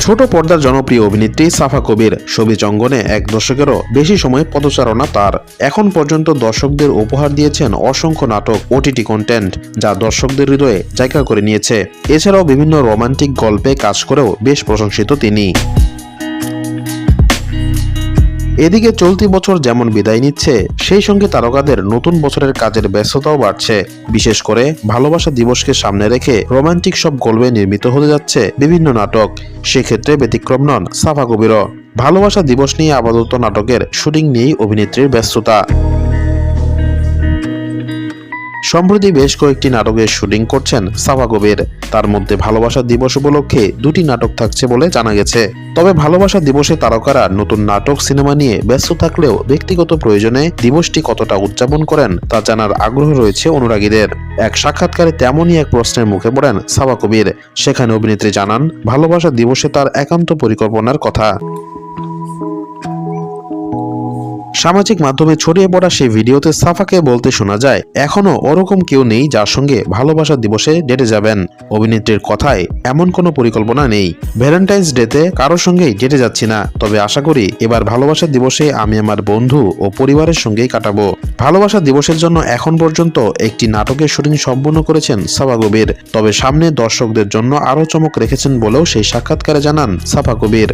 ছোট পর্দার জনপ্রিয় অভিনেত্রী সাফা কবির ছবি অঙ্গনে এক দশকেরও বেশি সময় পদচারণা তার। এখন পর্যন্ত দর্শকদের উপহার দিয়েছেন অসংখ্য নাটক, ওটিটি কন্টেন্ট যা দর্শকদের হৃদয়ে জায়গা করে নিয়েছে। এছাড়াও বিভিন্ন রোমান্টিক গল্পে কাজ করেও বেশ প্রশংসিত তিনি। এদিকে চলতি বছর যেমন বিদায় নিচ্ছে, সেই সঙ্গে তারকাদের নতুন বছরের কাজের ব্যস্ততাও বাড়ছে। বিশেষ করে ভালোবাসা দিবসকে সামনে রেখে রোমান্টিক সব গল্পে নির্মিত হতে যাচ্ছে বিভিন্ন নাটক। সেক্ষেত্রে ব্যতিক্রম নন সাফা কবিরও। ভালোবাসা দিবস নিয়ে আপাতত নাটকের শুটিং নিয়েই অভিনেত্রীর ব্যস্ততা। সম্প্রতি বেশ কয়েকটি নাটকের শুটিং করছেন সাফা কবির তার মধ্যে ভালোবাসা দিবস উপলক্ষে দুটি নাটক থাকছে বলে জানা গেছে। তবে ভালোবাসা দিবসে তারকারা নতুন নাটক, সিনেমা নিয়ে ব্যস্ত থাকলেও ব্যক্তিগত প্রয়োজনে দিবসটি কতটা উদযাপন করেন তা জানার আগ্রহ রয়েছে অনুরাগীদের। এক সাক্ষাৎকারে তেমনই এক প্রশ্নের মুখে পড়েন সাফা কবির। সেখানে অভিনেত্রী জানান, ভালোবাসা দিবসে তার একান্ত পরিকল্পনার কথা। সামাজিক মাধ্যমে ছড়িয়ে পড়া সেই ভিডিওতে সাফাকে বলতে শোনা যায়, এখনও ওরকম কেউ নেই যার সঙ্গে ভালোবাসা দিবসে ডেটে যাবেন। অভিনেত্রীর কথায় এমন কোনো পরিকল্পনা নেই। ভ্যালেন্টাইন্স ডেতে কারোর সঙ্গেই ডেটে যাচ্ছি না, তবে আশা করি এবার ভালোবাসা দিবসে আমি আমার বন্ধু ও পরিবারের সঙ্গেই কাটাবো। ভালোবাসা দিবসের জন্য এখন পর্যন্ত একটি নাটকের শুটিং সম্পূর্ণ করেছেন সাফা কবির, তবে সামনে দর্শকদের জন্য আরও চমক রেখেছেন বলেও সেই সাক্ষাৎকারে জানান সাফা কবির।